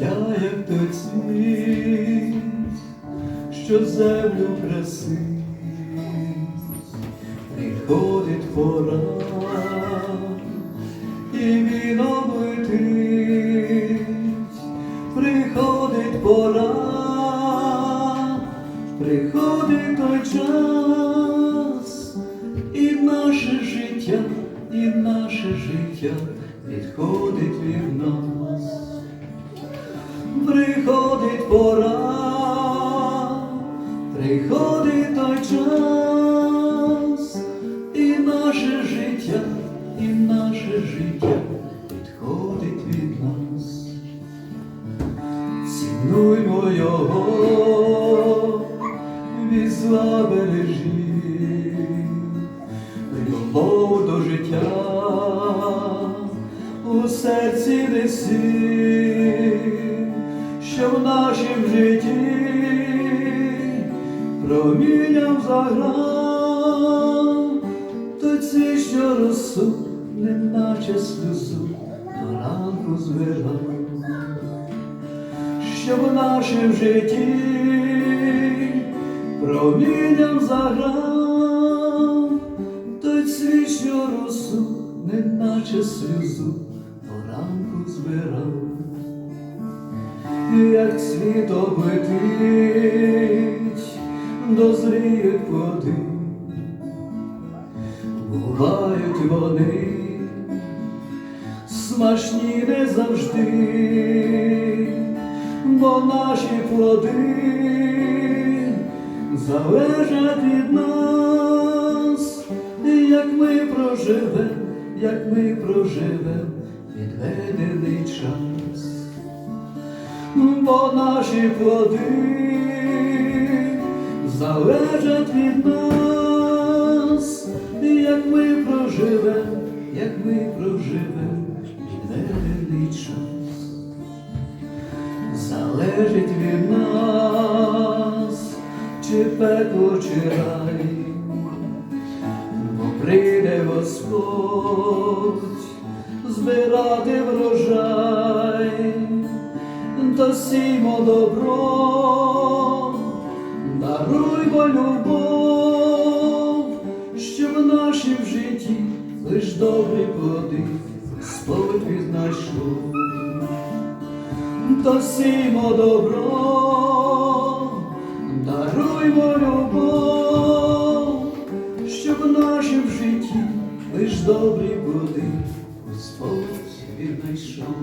я як той цвіт, що землю красить, приходить пора, і він облетить, приходить пора, приходить той час, і наше життя, і наше життя відходить від нас. Приходить пора, приходить той час, і наше життя, і наше життя відходить від нас. Цінуймо його, від зла бережи, любов до життя у серці неси, житті промінням заграв, той цей, що росу, неначе сльозу, до ранку збирав. Що в нашім житті промінням заграв, той цвіт, що росу, неначе сльозу, поранку збирав, як цвіт облетить, дозріють плоди, бувають вони смачні не завжди, бо наші плоди залежать від нас, як ми проживем, як ми проживем відведений час, бо наші плоди залежать від нас, як ми проживем, як ми проживем відведений час. Залежить від нас, чи пекло, чи рай, бо прийде Господь збирати врожай, то сімо добро, даруймо любов, щоб в житті лиш добрі плоди Господь віднайшов. То сімо добро, даруймо любов, щоб в нашім житті лиш добрі плоди Господь віднайшов.